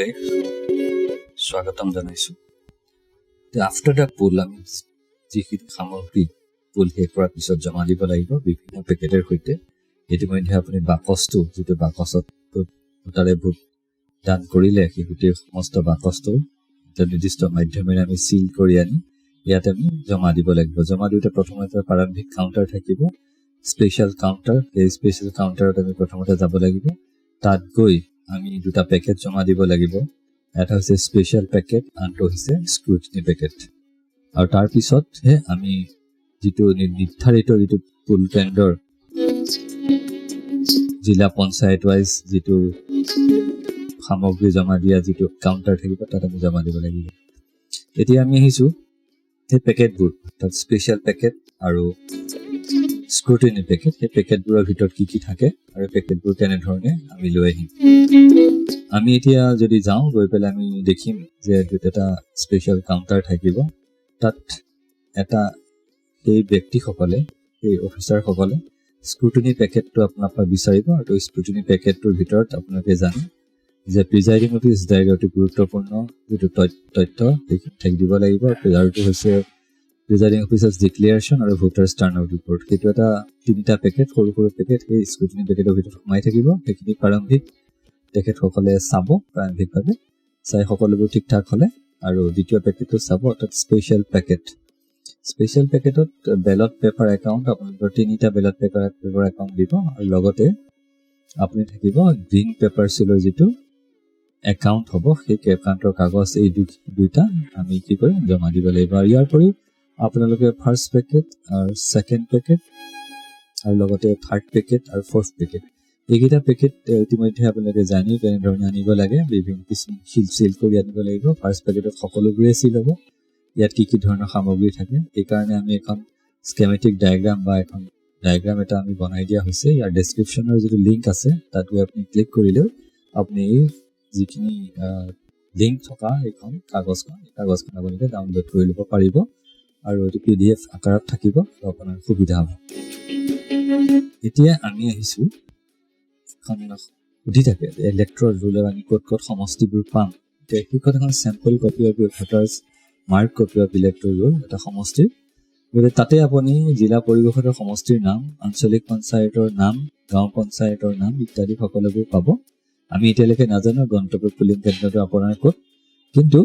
সকলোকে স্বাগতম জনাইছোঁ। আফটাৰ দ্য পুল আমি যিখিনি সামগ্ৰী পুল শেষ কৰাৰ পিছত জমা দিব লাগিব বিভিন্ন পেকেটৰ সৈতে। ইতিমধ্যে আপুনি বাকচটো, যিটো বাকচত ভোটাৰে ভোট দান কৰিলে, সেই গোটেই সমস্ত বাকচটো এটা নিৰ্দিষ্ট মাধ্যমেৰে আমি চিল কৰি আনি ইয়াত আমি জমা দিব লাগিব। জমা দিওঁতে প্ৰথমতে প্ৰাৰম্ভিক কাউণ্টাৰ থাকিব। স্পেচিয়েল কাউণ্টাৰ সেই স্পেচিয়েল কাউণ্টাৰত আমি প্ৰথমতে যাব লাগিব। তাত গৈ আমি দুটা পেকেট জমা দিব লাগিব। এটা হৈছে স্পেচিয়েল পেকেট আনটো হৈছে স্ক্ৰুটিনি পেকেট আৰু তাৰপিছতহে আমি যিটো নিৰ্ধাৰিত যিটো পুল কেন্দ্ৰৰ জিলা পঞ্চায়ত ৱাইজ যিটো সামগ্ৰী জমা দিয়া যিটো কাউণ্টাৰ থাকিব তাত আমি জমা দিব লাগিব। এতিয়া আমি আহিছোঁ সেই পেকেটবোৰ তাত স্পেচিয়েল পেকেট আৰু স্ক্ৰুটিনি পেকেট সেই পেকেটবোৰৰ ভিতৰত কি কি থাকে? আৰু পেকেটবোৰ কেনেধৰণে আমি লৈ আহিম আমি এতিয়া যদি যাওঁ, গৈ পেলাই আমি দেখিম যে এটা স্পেচিয়েল কাউণ্টাৰ থাকিব। তাত এটা সেই ব্যক্তিসকলে, সেই অফিচাৰসকলে স্ক্ৰুটিনি পেকেটটো আপোনাৰ পৰা বিচাৰিব আৰু স্ক্ৰুটিনি পেকেটটোৰ ভিতৰত আপোনালোকে জানে যে প্ৰিজাইডিং অফিচ ডায়েৰী অতি গুৰুত্বপূৰ্ণ, যিটো তথ্য ঠাইক দিব লাগিব। আৰুটো হৈছে প্ৰিজাইডিং অফিচাৰ্ছ ডিক্লেয়াৰেশ্যন আৰু ভোটাৰ্ছ টাৰ্ণ আউট ৰিপৰ্ট সেইটো এটা তিনিটা পেকেট সৰু সৰু পেকেট সেই স্ক্ৰুটিনি পেকেটৰ ভিতৰত সোমাই থাকিব। সেইখিনি প্ৰাৰম্ভিক তেখেতসকলে চাব প্ৰাৰম্ভিকভাৱে চাই সকলোবোৰ ঠিক ঠাক হ'লে। আৰু দ্বিতীয় পেকেটটো চাব অৰ্থাৎ স্পেচিয়েল পেকেট স্পেচিয়েল পেকেটত বেলট পেপাৰ একাউণ্ট আপোনালোকৰ তিনিটা বেলট পেপাৰ পেপাৰ একাউণ্ট দিব। আৰু লগতে আপুনি থাকিব গ্ৰীণ পেপাৰ চিলৰ যিটো একাউণ্ট হ'ব সেই একাউণ্টৰ কাগজ এই দুইটা আমি কি কৰিম? জমা দিব লাগিব। আৰু ইয়াৰ উপৰিও আপোনালোকে ফাৰ্ষ্ট পেকেট আৰু ছেকেণ্ড পেকেট আৰু লগতে থাৰ্ড পেকেট আৰু ফ'ৰ্থ পেকেট এইকেইটা পেকেট ইতিমধ্যে আপোনালোকে জানি কেনেধৰণে আনিব লাগে বিভিন্ন কিছুমান শিল চিল কৰি আনিব লাগিব। ফাৰ্ষ্ট পেকেটত সকলোবোৰে চিল হ'ব। ইয়াত কি কি ধৰণৰ সামগ্ৰী থাকে? সেইকাৰণে আমি এখন স্কেমেটিক ডায়েগ্ৰাম বা এখন ডায়েগ্ৰাম এটা আমি বনাই দিয়া হৈছে। ইয়াৰ ডেছক্ৰিপশ্যনৰ যিটো লিংক আছে তাত গৈ আপুনি ক্লিক কৰিলেও আপুনি যিখিনি লিংক থকা এইখন কাগজখন এই কাগজখন আপোনালোকে ডাউনলোড কৰি ল'ব পাৰিব। আৰু এইটো পি ডি এফ আকাৰত থাকিব আপোনাৰ সুবিধা হ'ব। এতিয়া আমি আহিছোঁ এখন সুধি থাকে ইলেক্ট্ৰল ৰুলৰ আমি ক'ত ক'ত সমষ্টিবোৰ পাম? এতিয়া সেইখন এখন sample copy of voters mark copy of electoral roll এটা সমষ্টিৰ গতিকে তাতে আপুনি জিলা পৰিষদৰ সমষ্টিৰ নাম আঞ্চলিক পঞ্চায়তৰ নাম গাঁও পঞ্চায়তৰ নাম ইত্যাদি সকলোবোৰ পাব। আমি এতিয়ালৈকে নাজানো গন্তব্য পুলিং কেন্দ্ৰটো আপোনাৰ ক'ত। কিন্তু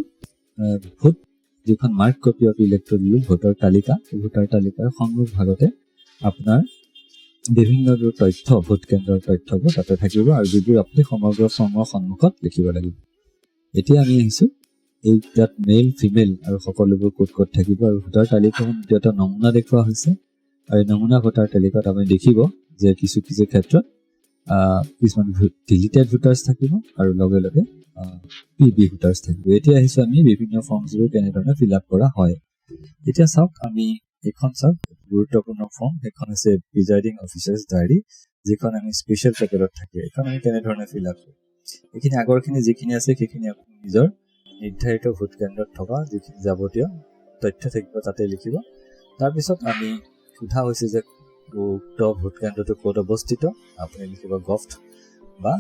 ভোট যিখন mark copy of electoral roll ভোটৰ তালিকা ভোটাৰ তালিকাৰ সন্মুখ ভাগতে আপোনাৰ বিভিন্ন তথ্য ভোট কেন্দ্ৰৰ তথ্যবোৰ তাতে থাকিব আৰু যিবোৰ আপুনি সমগ্ৰ ফৰ্মৰ সন্মুখত লিখিব লাগিব। এতিয়া আমি আহিছোঁ। এই তাত মেইল ফিমেল আৰু সকলোবোৰ ক'ত ক'ত থাকিব আৰু ভোটাৰ তালিকাখন এটা নমুনা দেখুওৱা হৈছে। আৰু এই নমুনা ভোটাৰ তালিকাত আপুনি দেখিব যে কিছু কিছু ক্ষেত্ৰত কিছুমান ডিলিটেড ভোটাৰ্ছ থাকিব আৰু লগে লগে পি বি ভোটাৰ্ছ থাকিব। এতিয়া আহিছোঁ আমি বিভিন্ন ফৰ্মছবোৰ কেনেধৰণে ফিল আপ কৰা হয়। এতিয়া চাওক আমি এইখন চাওক গুৰুত্বপূৰ্ণ ফৰ্ম সেইখন হৈছে প্ৰিজাইডিং অফিচাৰ্ছ ডায়েৰী যিখন আমি স্পেচিয়েল পেকেটত থাকে। এইখন আমি কেনেধৰণে ফিল আপ কৰোঁ এইখিনি আগৰখিনি যিখিনি আছে সেইখিনি আপুনি নিজৰ নিৰ্ধাৰিত ভোট কেন্দ্ৰত থকা যিখিনি যাৱতীয় তথ্য থাকিব তাতে লিখিব। তাৰপিছত আমি সোধা হৈছে যে উক্ত ভোট কেন্দ্ৰটো ক'ত অৱস্থিত? আপুনি লিখিব গফ্ট বা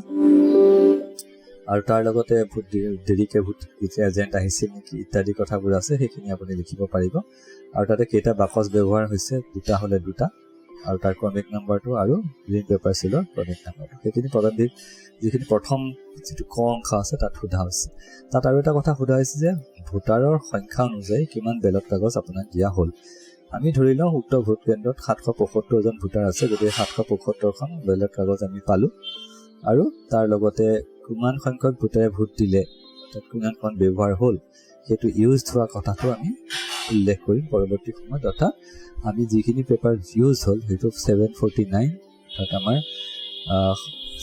আৰু তাৰ লগতে ভোট দেৰিকে ভোট এজেণ্ট আহিছিল নেকি ইত্যাদি কথাবোৰ আছে সেইখিনি আপুনি লিখিব পাৰিব। আৰু তাতে কেইটা বাকচ ব্যৱহাৰ হৈছে দুটা হ'লে দুটা আৰু তাৰ ক্ৰমিক নাম্বাৰটো আৰু গ্ৰীণ পেপাৰ চিলৰ ক্ৰমিক নাম্বাৰটো সেইখিনি প্ৰাৰম্ভিক যিখিনি প্ৰথম যিটো ক অংশ আছে তাত সোধা হৈছে। তাত আৰু এটা কথা সোধা হৈছে যে ভোটাৰৰ সংখ্যা অনুযায়ী কিমান বেলট কাগজ আপোনাক দিয়া হ'ল? আমি ধৰি লওঁ উক্ত ভোট কেন্দ্ৰত সাতশ পঁয়সত্তৰজন ভোটাৰ আছে গতিকে সাতশ পঁয়সত্তৰখন বেলট কাগজ আমি পালোঁ। আৰু তাৰ লগতে কিমান সংখ্যক ভোটাৰে ভোট দিলে তাত কিমানখন ব্যৱহাৰ হ'ল সেইটো ইউজ হোৱা কথাটো আমি উল্লেখ কৰিম পৰৱৰ্তী সময়ত। অৰ্থাৎ আমি যিখিনি পেপাৰ ইউজ হ'ল সেইটো ছেভেন ফৰ্টি নাইন তাত আমাৰ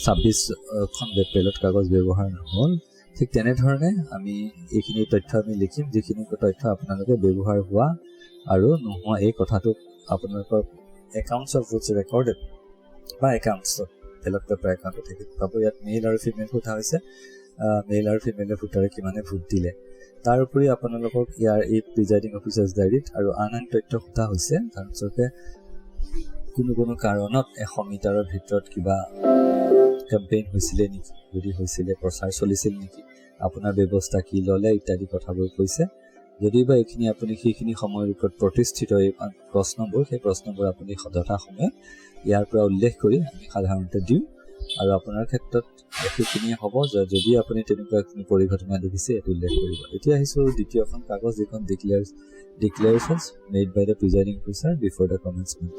ছাব্বিছখন বেলট কাগজ ব্যৱহাৰ হ'ল ঠিক তেনেধৰণে আমি এইখিনি তথ্য আমি লিখিম যিখিনি তথ্য আপোনালোকে ব্যৱহাৰ হোৱা আৰু নোহোৱা এই কথাটো আপোনালোকৰ একাউণ্টছ অফ ৰেকৰ্ডেড বা একাউণ্টছত বেলট পেপাৰ একাউণ্টত থাকিব পাব ইয়াত মেইল আৰু ফিমেল সোধা হৈছে। মেইল আৰু ফিমেলে ভোটাৰে কিমানে ভোট দিলে? তাৰ উপৰি আপোনালোকক ইয়াৰ এই প্ৰিজাইডিং অফিচাৰ্ছ ডায়েৰীত আৰু আন আন তথ্য সোধা হৈছে। উদাহৰণস্বৰূপে কোনো কোনো কাৰণত এশ মিটাৰৰ ভিতৰত কিবা কেম্পেইন হৈছিলে নেকি? যদি হৈছিলে প্ৰচাৰ চলিছিল নেকি? আপোনাৰ ব্যৱস্থা কি ল'লে? ইত্যাদি কথাবোৰ কৈছে। যদিবা এইখিনি আপুনি সেইখিনি সময়ৰ ওপৰত প্ৰতিষ্ঠিত এই প্ৰশ্নবোৰ সেই প্ৰশ্নবোৰ আপুনি যথা সময়ত ইয়াৰ পৰা উল্লেখ কৰি সাধাৰণতে দিওঁ। আৰু আপোনাৰ ক্ষেত্ৰত সেইখিনিয়ে হ'ব যে যদি আপুনি তেনেকুৱা এখিনি পৰিঘটনা দেখিছে এইটো উল্লেখ কৰিব। এতিয়া আহিছোঁ দ্বিতীয়খন কাগজ যিখন declare declarations made by the presiding officer before the commencement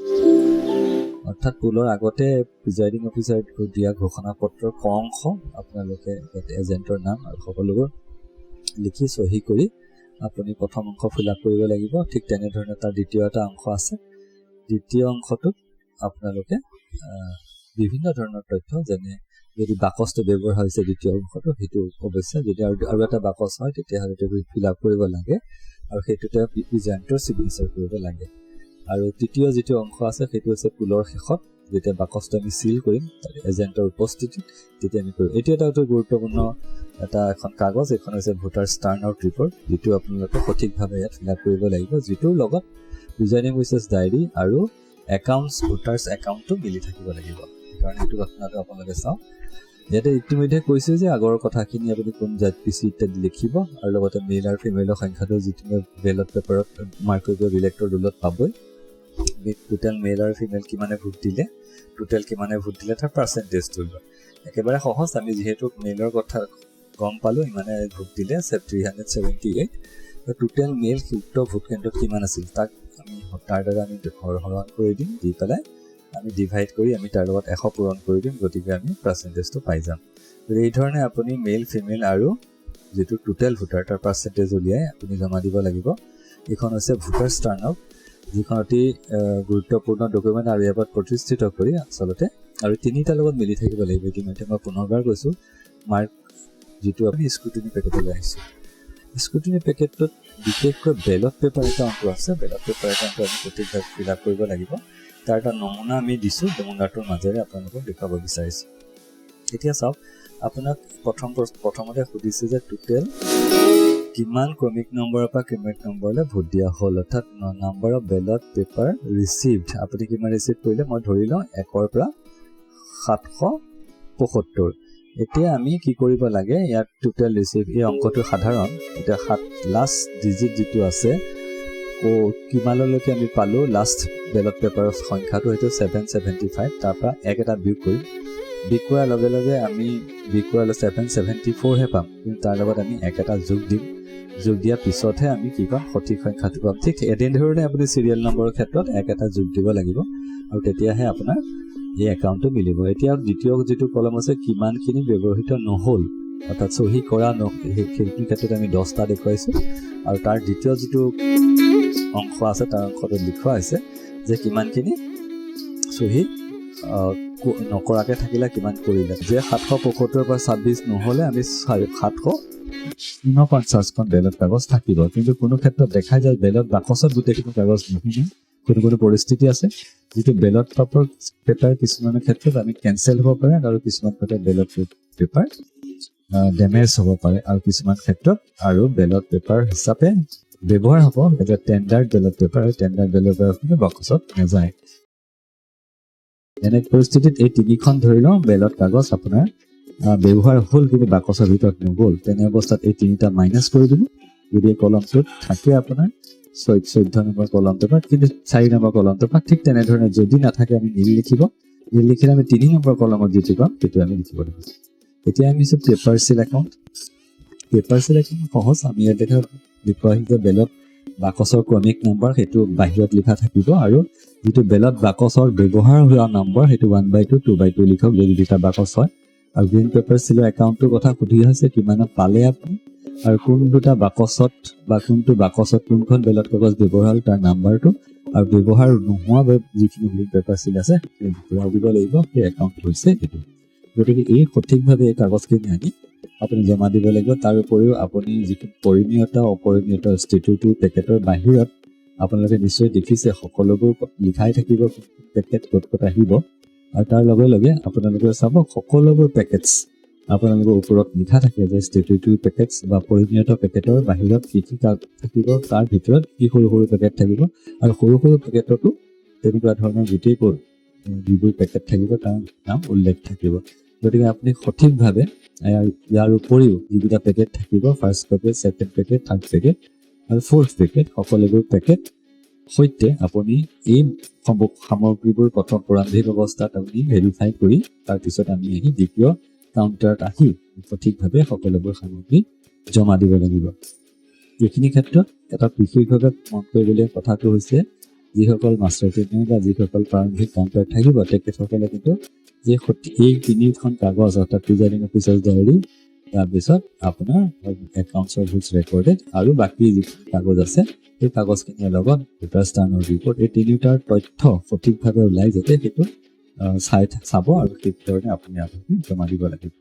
অৰ্থাৎ পুলৰ আগতে প্ৰিজাইডিং অফিচাৰ দিয়া ঘোষণা পত্ৰৰ ক অংশ আপোনালোকে ইয়াত এজেণ্টৰ নাম আৰু সকলোবোৰ লিখি চহী কৰি আপুনি প্ৰথম অংশ ফিল আপ কৰিব লাগিব। ঠিক তেনেধৰণে তাৰ দ্বিতীয় এটা অংশ আছে। দ্বিতীয় অংশটোত আপোনালোকে বিভিন্ন ধৰণৰ তথ্য যেনে যদি বাকচটো ব্যৱহাৰ হৈছে দ্বিতীয় অংশটো সেইটো অৱশ্যে যদি আৰু এটা বাকচ হয় তেতিয়াহ'লে সেইটো ফিল আপ কৰিব লাগে আৰু সেইটোতে ইজেণ্টৰ ছিগনেচাৰ কৰিব লাগে। আৰু তৃতীয় যিটো অংশ আছে সেইটো হৈছে পুলৰ শেষত যেতিয়া বাকচটো আমি চিল কৰিম এজেণ্টৰ উপস্থিতিত তেতিয়া আমি কৰিম এইটো এটা অতি গুৰুত্বপূৰ্ণ এটা এখন কাগজ এইখন হৈছে ভোটাৰ ষ্টাৰ্ণ আউট ৰিপৰ্ট যিটো আপোনালোকে সঠিকভাৱে ইয়াত ফিল আপ কৰিব লাগিব যিটোৰ লগত প্ৰিজাইডিং অফিচাৰ্ছ ডায়েৰী আৰু একাউণ্টছ ভোটাৰ্ছ একাউণ্টটো মিলি থাকিব লাগিব। সেইকাৰণে এইটো ঘটনাটো আপোনালোকে চাওক ইয়াতে ইতিমধ্যে কৈছে যে আগৰ কথাখিনি আপুনি কোন জাত পি চি ইত্যাদি লিখিব আৰু লগতে মেইল আৰু ফিমেইলৰ সংখ্যাটো যিটো বেলট পেপাৰত মাৰ্ক কৰিব ইলেক্টৰ ৰোলত পাবই। টোটেল মেইল আৰু ফিমেইল কিমানে ভোট দিলে টোটেল কিমানে ভোট দিলে তাৰ পাৰ্চেণ্টেজটো লয় একেবাৰে সহজ আমি যিহেতু মেইলৰ কথা গম পালোঁ ইমানে ভোট দিলে three hundred seventy eight total male উক্ত ভোট কেন্দ্ৰত কিমান আছিল তাক আমি তাৰ দ্বাৰা আমি হৰণ কৰি দিম দি পেলাই আমি ডিভাইড কৰি আমি তাৰ লগত এশ পূৰণ কৰি দিম গতিকে আমি পাৰ্চেণ্টেজটো পাই যাম। গতিকে এইধৰণে আপুনি মেইল ফিমেইল আৰু যিটো টোটেল ভোটাৰ তাৰ পাৰ্চেণ্টেজ উলিয়াই আপুনি জমা দিব লাগিব। এইখন হৈছে ভোটাৰ ষ্টাৰ্ণ আউট যিখন অতি গুৰুত্বপূৰ্ণ ডকুমেণ্ট আৰু ইয়াৰ পৰা প্ৰতিষ্ঠিত কৰি আচলতে আৰু তিনিটাৰ লগত মিলি থাকিব লাগিব। ইতিমধ্যে মই পুনৰবাৰ কৈছোঁ মাৰ্ক যিটো আমি স্কুটিনি পেকেটলৈ আহিছোঁ। স্কুটিনি পেকেটটোত বিশেষকৈ বেলট পেপাৰ এটা অংক আছে বেলট পেপাৰ এটা অংক আমি সঠিকভাৱে ফিল আপ কৰিব লাগিব। তাৰ এটা নমুনা আমি দিছোঁ নমুনাটোৰ মাজেৰে আপোনালোকক দেখুৱাব বিচাৰিছোঁ। এতিয়া চাওক আপোনাক প্ৰথম প্ৰথমতে সুধিছে যে টোটেল কিমান ক্ৰমিক নম্বৰৰ পৰা ক্ৰমিক নম্বৰলৈ ভোট দিয়া হ'ল? অৰ্থাৎ number of ballot paper received আপুনি কিমান ৰিচিভ কৰিলে? মই ধৰি লওঁ একৰ পৰা সাতশ পঁসত্তৰ এতিয়া আমি কি কৰিব লাগে? ইয়াত টোটেল ৰিচিভ এই অংকটো সাধাৰণ। এতিয়া সাত লাষ্ট ডিজিট যিটো আছে অ' কিমানলৈকে আমি পালোঁ? লাষ্ট বেলট পেপাৰৰ সংখ্যাটো সেইটো ছেভেন ছেভেণ্টি ফাইভ তাৰপৰা এক এটা বিয়োগ কৰিম। বিয়োগ কৰাৰ লগে লগে আমি বিয়োগ কৰালে ছেভেন ছেভেণ্টি ফ'ৰহে পাম। কিন্তু তাৰ লগত আমি এক এটা যোগ দিম। যোগ দিয়াৰ পিছতহে আমি কি পাম? সঠিক সংখ্যাটো পাম। ঠিক এনেধৰণে আপুনি চিৰিয়েল নম্বৰৰ ক্ষেত্ৰত এক এটা যোগ দিব লাগিব। আৰু তেতিয়াহে আপোনাৰ এই একাউণ্টটো মিলিব। এতিয়া দ্বিতীয় যিটো কলম আছে কিমানখিনি ব্যৱহৃত নহ'ল। অৰ্থাৎ চহী কৰা সেইখিনি ক্ষেত্ৰত আমি দহটা দেখুৱাইছোঁ। আৰু তাৰ দ্বিতীয় যিটো অংশ আছে তাৰ অংশটো লিখোৱা হৈছে যে কিমানখিনি চহী নকৰাকৈ থাকিলে কিমান কৰিলে। যে সাতশ পঁয়সত্তৰৰ পৰা ছাব্বিছ নহ'লে আমি সাতশ ঊনপঞ্চাছখন বেলত কাগজ থাকিব। কিন্তু কোনো ক্ষেত্ৰত দেখাই যায় বেলত বাকচত গোটেইখিনি কাগজ নুশুনে কোনো কোনো পৰিস্থিতি আছে, যিটো বেলত পেপাৰ পেপাৰ কিছুমানৰ ক্ষেত্ৰত আমি কেঞ্চেল হ'ব পাৰে আৰু কিছুমান ক্ষেত্ৰত বেলত পেপাৰ ডেমেজ হ'ব পাৰে আৰু কিছুমান ক্ষেত্ৰত আৰু বেলত পেপাৰ হিচাপে ব্যৱহাৰ হ'ব, এতিয়া টেণ্ডাৰ্ড বেলত পেপাৰ আৰু বেলত পেপাৰখনে বাকচত নাযায়। এনে পৰিস্থিতিত এই তিনিখন ধৰি লওঁ, বেলত কাগজ আপোনাৰ ব্যৱহাৰ হ'ল কিন্তু বাকচৰ ভিতৰত নগ'ল। তেনে অৱস্থাত এই তিনিটা মাইনাছ কৰি দিব যদি কলমটোত থাকে আপোনাৰ চৈধ্য নম্বৰ কলমটোৰ পৰা কিন্তু চাৰি নম্বৰ কলমটোৰ পৰা ঠিক তেনেধৰণে যদি নাথাকে আমি নীল লিখিব। নীল লিখিলে আমি তিনি নম্বৰ কলমত যিটো পাম সেইটো আমি লিখিব লাগিব। এতিয়া আমি হৈছে paper seal account paper seal account সহজ আমি ইয়াত দেখা দেখুওৱা যে বেলত বাকচৰ ক্ৰমিক নম্বৰ সেইটো বাহিৰত লিখা থাকিব আৰু যিটো বেলত বাকচৰ ব্যৱহাৰ হোৱা নম্বৰ সেইটো one by two two by two লিখক যদি দুটা বাকচ হয়। আৰু গ্ৰীণ পেপাৰ চিলৰ একাউণ্টটোৰ কথা সুধি আছে কিমানত পালে আপুনি? আৰু কোন দুটা বাকচত বা কোনটো বাকচত কোনখন বেলত কাগজ ব্যৱহাৰ তাৰ নাম্বাৰটো আৰু ব্যৱহাৰ নোহোৱা যিখিনি গ্ৰীণ পেপাৰ চিল আছে ঘূৰাই দিব লাগিব সেই একাউণ্ট হৈছে এইটো গতিকে এই সঠিকভাৱে এই কাগজখিনি আনি আপুনি জমা দিব লাগিব। তাৰ উপৰিও আপুনি যিখিনি পৰিণীয়তা অপৰিণীয়তা ষ্টেটুটো পেকেটৰ বাহিৰত আপোনালোকে নিশ্চয় দেখিছে সকলোবোৰ লিখাই থাকিব পেকেট ক'ত ক'ত আহিব। আৰু তাৰ লগে লগে আপোনালোকে চাব সকলোবোৰ পেকেটছ আপোনালোকৰ ওপৰত লিখা থাকে যে ষ্টেটুটৰী পেকেটছ বা পৰিণীয়ত পেকেটৰ বাহিৰত কি কি থাকিব তাৰ ভিতৰত কি সৰু সৰু পেকেট থাকিব আৰু সৰু সৰু পেকেটতো তেনেকুৱা ধৰণৰ গোটেইবোৰ যিবোৰ পেকেট থাকিব তাৰ নাম উল্লেখ থাকিব। গতিকে আপুনি সঠিকভাৱে ইয়াৰ- উপৰিও যিকেইটা পেকেট থাকিব first packet second packet third packet আৰু ফ'ৰ্থ পেকেট সকলোবোৰ পেকেট সৈতে আপুনি এই সম- সামগ্ৰীবোৰ প্ৰথম প্ৰাৰম্ভিক অৱস্থাত আপুনি ভেৰিফাই কৰি তাৰপিছত আমি আহি দ্বিতীয় কাউণ্টাৰত আহি সঠিকভাৱে সকলোবোৰ সামগ্ৰী জমা দিব লাগিব। এইখিনি ক্ষেত্ৰত এটা বিশেষভাৱে মন কৰিবলগীয়া কথাটো হৈছে যিসকল মাষ্টাৰ ট্ৰেইনাৰ বা যিসকল প্ৰাৰম্ভিক কাউণ্টাৰ থাকিব তেখেতসকলে কিন্তু যে এই তিনিখন কাগজ অৰ্থাৎ প্ৰিজাইডিং অফিচাৰ ডায়েৰী তাৰপিছত আপোনাৰ একাউণ্টছৰ বুকছ ৰেকৰ্ডেড আৰু বাকী যিখিনি কাগজ আছে সেই কাগজখিনিৰ লগত ভোটাৰ ষ্টাৰ্ণৰ ৰিপৰ্ট এই তিনিওটাৰ তথ্য সঠিকভাৱে ওলাই যাতে সেইটো চাই চাব আৰু সেই ধৰণে আপুনি আপুনি জমা দিব লাগিব।